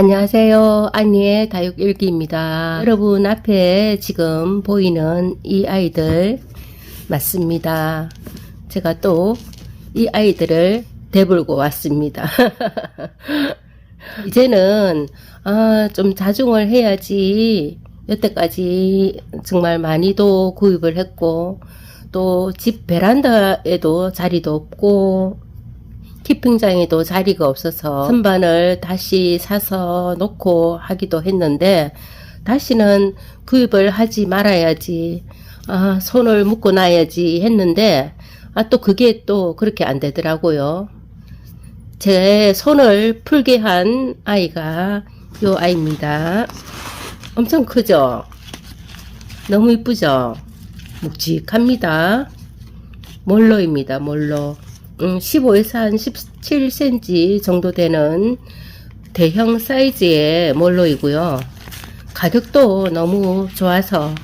안녕하세요. 안니의 다육일기입니다. 여러분 앞에 지금 보이는 이 아이들 맞습니다. 제가 또 이 아이들을 대불고 왔습니다. 이제는 아, 좀 자중을 해야지 여태까지 정말 많이도 구입을 했고 또 집 베란다에도 자리도 없고 키핑장에도 자리가 없어서 선반을 다시 사서 놓고 하기도 했는데 다시는 구입을 하지 말아야지 아, 손을 묶고 놔야지 했는데 아, 또 그게 또 그렇게 안 되더라고요. 제 손을 풀게 한 아이가 요 아이입니다. 엄청 크죠? 너무 이쁘죠? 묵직합니다. 몰로입니다. 몰로. 음, 15에서 한 17cm 정도 되는 대형 사이즈의 몰로이고요. 가격도 너무 좋아서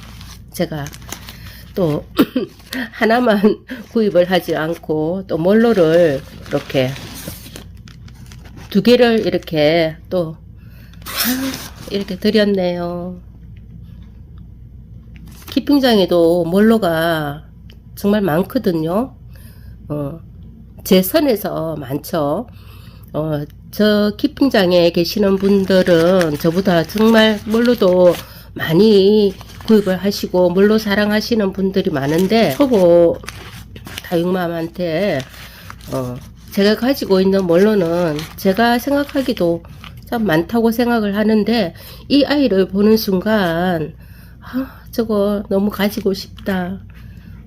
제가 또 하나만 구입을 하지 않고 또 몰로를 이렇게 두 개를 이렇게 또 이렇게 드렸네요. 키핑장에도 몰로가 정말 많거든요. 어, 제 선에서 많죠. 어, 저 키핑장에 계시는 분들은 저보다 정말 몰로도 많이 구입을 하시고 물로 사랑하시는 분들이 많은데 초보 다육맘한테 어, 제가 가지고 있는 몰로는 제가 생각하기도 참 많다고 생각을 하는데 이 아이를 보는 순간 아, 저거 너무 가지고 싶다.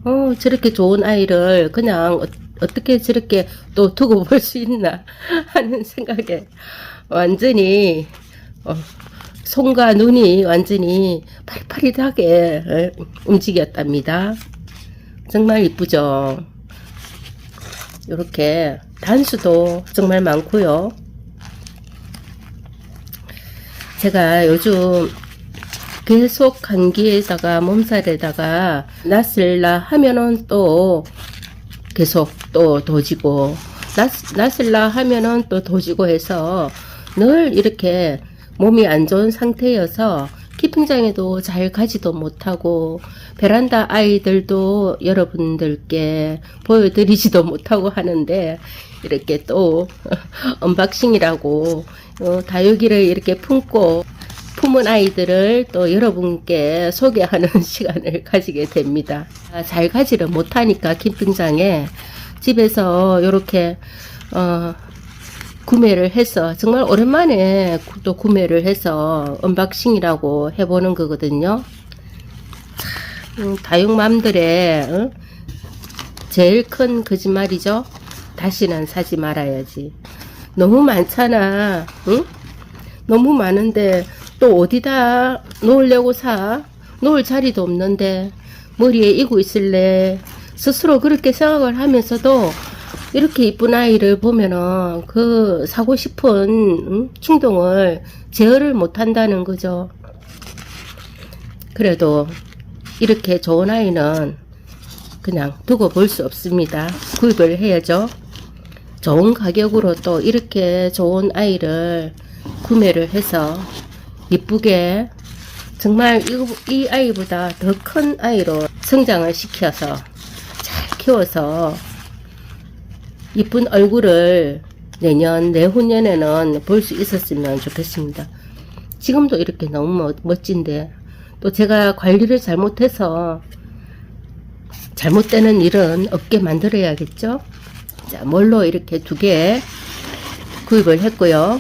어, 저렇게 좋은 아이를 그냥 어, 어떻게 저렇게 또 두고 볼 수 있나 하는 생각에 완전히 어, 손과 눈이 완전히 파릿파릿하게 어, 움직였답니다. 정말 이쁘죠? 이렇게 단수도 정말 많고요. 제가 요즘 계속 감기에다가 몸살에다가 낫을라 하면은 또 계속 또 도지고 낫, 낫을라 하면은 또 도지고 해서 늘 이렇게 몸이 안 좋은 상태여서 키핑장에도 잘 가지도 못하고 베란다 아이들도 여러분들께 보여드리지도 못하고 하는데 이렇게 또 언박싱이라고 어, 다육이를 이렇게 품고 품은 아이들을 또 여러분께 소개하는 시간을 가지게 됩니다. 아, 잘 가지를 못하니까 캠핑장에 집에서 이렇게 어, 구매를 해서 정말 오랜만에 또 구매를 해서 언박싱이라고 해보는 거거든요. 참, 음, 다육맘들의 어? 제일 큰 거짓말이죠. 다시는 사지 말아야지. 너무 많잖아. 응? 너무 많은데 또 어디다 놓으려고 사? 놓을 자리도 없는데 머리에 이고 있을래? 스스로 그렇게 생각을 하면서도 이렇게 이쁜 아이를 보면은 그 사고 싶은 응? 충동을 제어를 못 한다는 거죠. 그래도 이렇게 좋은 아이는 그냥 두고 볼 수 없습니다. 구입을 해야죠. 좋은 가격으로 또 이렇게 좋은 아이를 구매를 해서 이쁘게 정말 이, 이 아이보다 더 큰 아이로 성장을 시켜서 잘 키워서 이쁜 얼굴을 내년 내후년에는 볼 수 있었으면 좋겠습니다. 지금도 이렇게 너무 멋- 멋진데 또 제가 관리를 잘못해서 잘못되는 일은 없게 만들어야겠죠. 자, 뭘로 이렇게 두 개 구입을 했고요.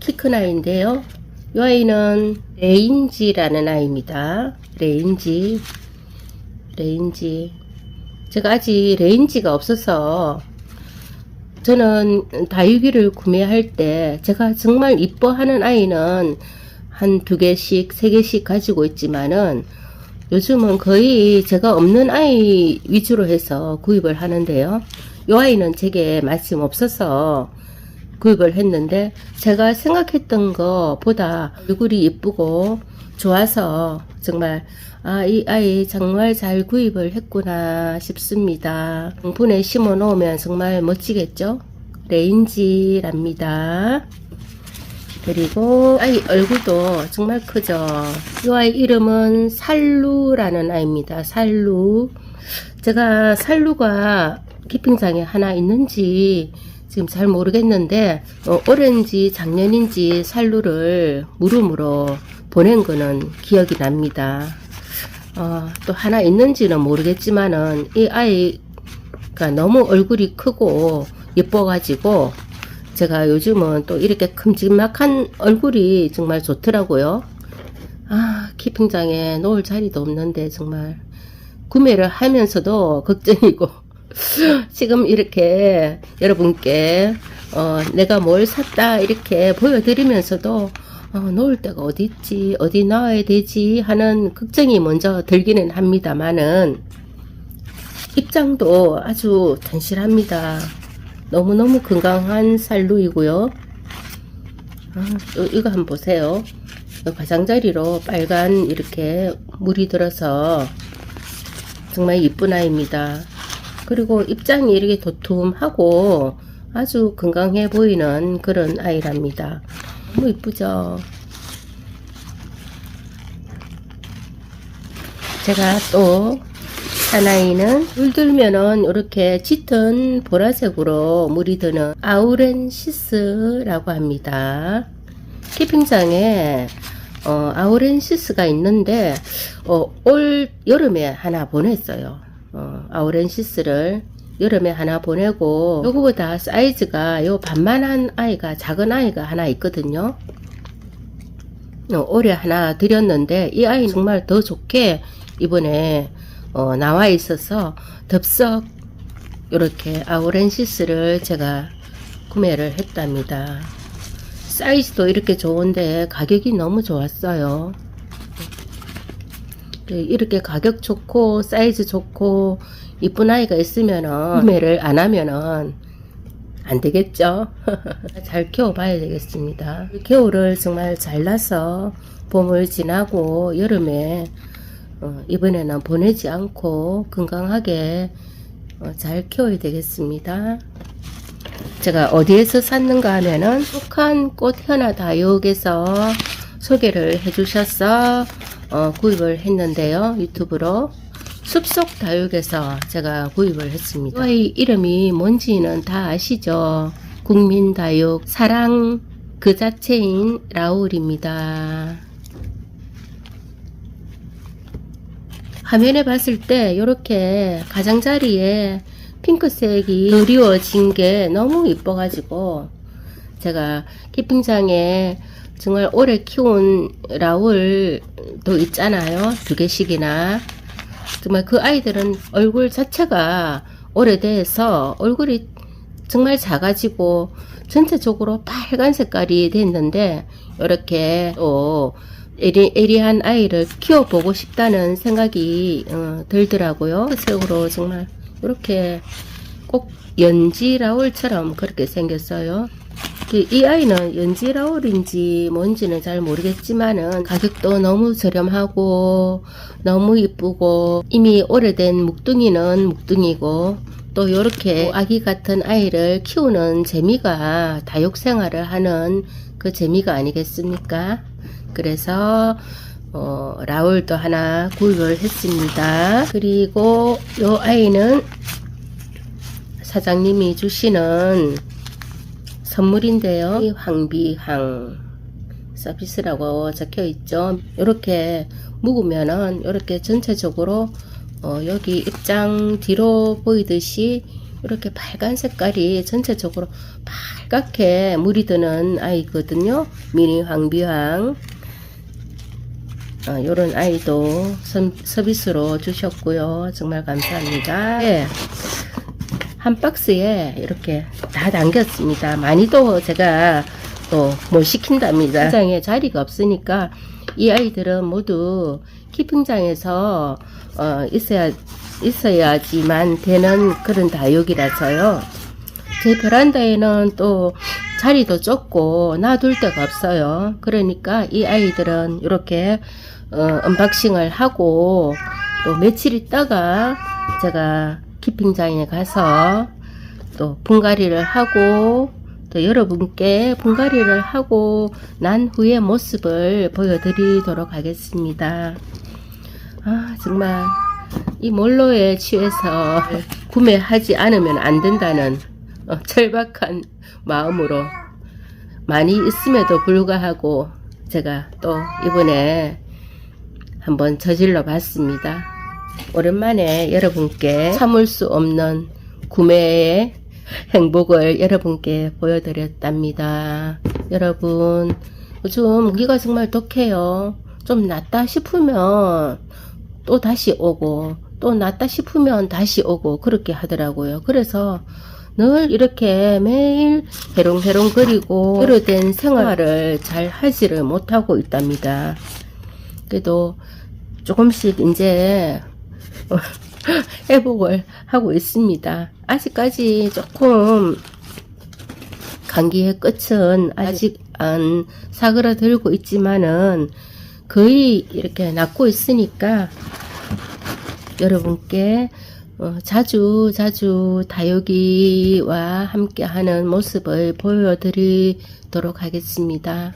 키 큰 아이인데요. 이 아이는 레인지라는 아이입니다. 레인지, 레인지. 제가 아직 레인지가 없어서 저는 다육이를 구매할 때 제가 정말 이뻐하는 아이는 한 두 개씩, 세 개씩 가지고 있지만은 요즘은 거의 제가 없는 아이 위주로 해서 구입을 하는데요. 이 아이는 제게 말씀 없어서 구입을 했는데 제가 생각했던 것보다 얼굴이 예쁘고 좋아서 정말 아, 이 아이 정말 잘 구입을 했구나 싶습니다. 분에 심어 놓으면 정말 멋지겠죠? 레인지랍니다. 그리고 아이 얼굴도 정말 크죠. 이 아이 이름은 살루라는 아이입니다. 살루. 제가 살루가 키핑장에 하나 있는지 지금 잘 모르겠는데 어, 올해인지 작년인지 살루를 물음으로 보낸 거는 기억이 납니다. 어, 또 하나 있는지는 모르겠지만은 이 아이가 너무 얼굴이 크고 예뻐가지고 제가 요즘은 또 이렇게 큼직막한 얼굴이 정말 좋더라고요. 아, 키핑장에 놓을 자리도 없는데 정말 구매를 하면서도 걱정이고 지금 이렇게 여러분께 어, 내가 뭘 샀다 이렇게 보여드리면서도 어, 놓을 데가 어디 있지 어디 놔야 되지 하는 걱정이 먼저 들기는 합니다만은 입장도 아주 튼실합니다. 너무너무 건강한 살루이고요. 아, 또 이거 한번 보세요. 이 가장자리로 빨간 이렇게 물이 들어서 정말 이쁜 아이입니다. 그리고 입장이 이렇게 도톰하고 아주 건강해 보이는 그런 아이랍니다. 너무 이쁘죠? 제가 또 사나이는 물 들면은 이렇게 짙은 보라색으로 물이 드는 아우렌시스라고 합니다. 키핑장에 어, 아우렌시스가 있는데 어, 올 여름에 하나 보냈어요. 어, 아우렌시스를 여름에 하나 보내고 요거보다 사이즈가 요 반만한 아이가 작은 아이가 하나 있거든요. 어, 올해 하나 드렸는데 이 아이 정말 더 좋게 이번에 어, 나와 있어서 덥석 이렇게 아우렌시스를 제가 구매를 했답니다. 사이즈도 이렇게 좋은데 가격이 너무 좋았어요. 네, 이렇게 가격 좋고 사이즈 좋고 이쁜 아이가 있으면은 구매를 안 하면은 안 되겠죠. 잘 키워봐야 되겠습니다. 겨울을 정말 잘라서 봄을 지나고 여름에 어, 이번에는 보내지 않고 건강하게 어, 잘 키워야 되겠습니다. 제가 어디에서 샀는가 하면은 북한 꽃현아 다육에서 소개를 해주셔서 어, 구입을 했는데요. 유튜브로 숲속 다육에서 제가 구입을 했습니다. 이 이름이 뭔지는 다 아시죠? 국민 다육 사랑 그 자체인 라울입니다. 화면에 봤을 때 이렇게 가장자리에 핑크색이 그리워진 게 너무 이뻐가지고 제가 키핑장에 정말 오래 키운 라울도 있잖아요. 두 개씩이나. 정말 그 아이들은 얼굴 자체가 오래돼서 얼굴이 정말 작아지고 전체적으로 빨간 색깔이 됐는데 이렇게 또 에리, 에리한 아이를 키워보고 싶다는 생각이 어, 들더라고요. 그 색으로 정말 이렇게 꼭 연지 라울처럼 그렇게 생겼어요. 그이 아이는 연지 라울인지 뭔지는 잘 모르겠지만은 가격도 너무 저렴하고 너무 이쁘고 이미 오래된 묵둥이는 묵둥이고 또 이렇게 아기 같은 아이를 키우는 재미가 다육 생활을 하는 그 재미가 아니겠습니까? 그래서 어, 라울도 하나 구입을 했습니다. 그리고 요 아이는 사장님이 주시는 선물인데요. 이 황비항 서비스라고 적혀 있죠. 이렇게 묵으면은 이렇게 전체적으로 어, 여기 입장 뒤로 보이듯이 이렇게 빨간 색깔이 전체적으로 빨갛게 물이 드는 아이거든요. 미니 황비황. 어, 요런 아이도 선, 서비스로 주셨고요. 정말 감사합니다. 네. 한 박스에 이렇게 다 담겼습니다. 많이도 제가 또못 시킨답니다. 현장에 자리가 없으니까 이 아이들은 모두 키핑장에서 어, 있어야 있어야지만 되는 그런 다육이라서요. 제 베란다에는 또 자리도 좁고 놔둘 데가 없어요. 그러니까 이 아이들은 이렇게 어, 언박싱을 하고 또 며칠 있다가 제가 키핑장에 가서 또 분갈이를 하고 또또 여러분께 분갈이를 하고 난 후의 모습을 보여드리도록 하겠습니다. 아, 정말 이 몰로에 취해서 구매하지 않으면 안 된다는 어, 절박한 마음으로 많이 있음에도 불구하고 제가 또 이번에 한번 저질러 봤습니다. 오랜만에 여러분께 참을 수 없는 구매의 행복을 여러분께 보여드렸답니다. 여러분, 요즘 무기가 정말 독해요. 좀 낫다 싶으면 또 다시 오고, 또 낫다 싶으면 다시 오고, 그렇게 하더라고요. 그래서 늘 이렇게 매일 해롱해롱 거리고, 그릇된 생활을 잘 하지를 못하고 있답니다. 그래도 조금씩 이제 회복을 하고 있습니다. 아직까지 조금 감기의 끝은 아직 안 사그라들고 있지만은 거의 이렇게 낫고 있으니까 여러분께 어, 자주 자주 다육이와 함께하는 모습을 보여드리도록 하겠습니다.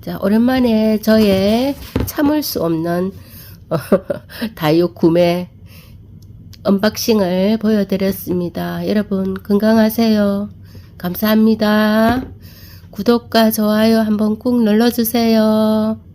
자, 오랜만에 저의 참을 수 없는 어, 다육 구매 언박싱을 보여드렸습니다. 여러분 건강하세요. 감사합니다. 구독과 좋아요 한번 꾹 눌러주세요.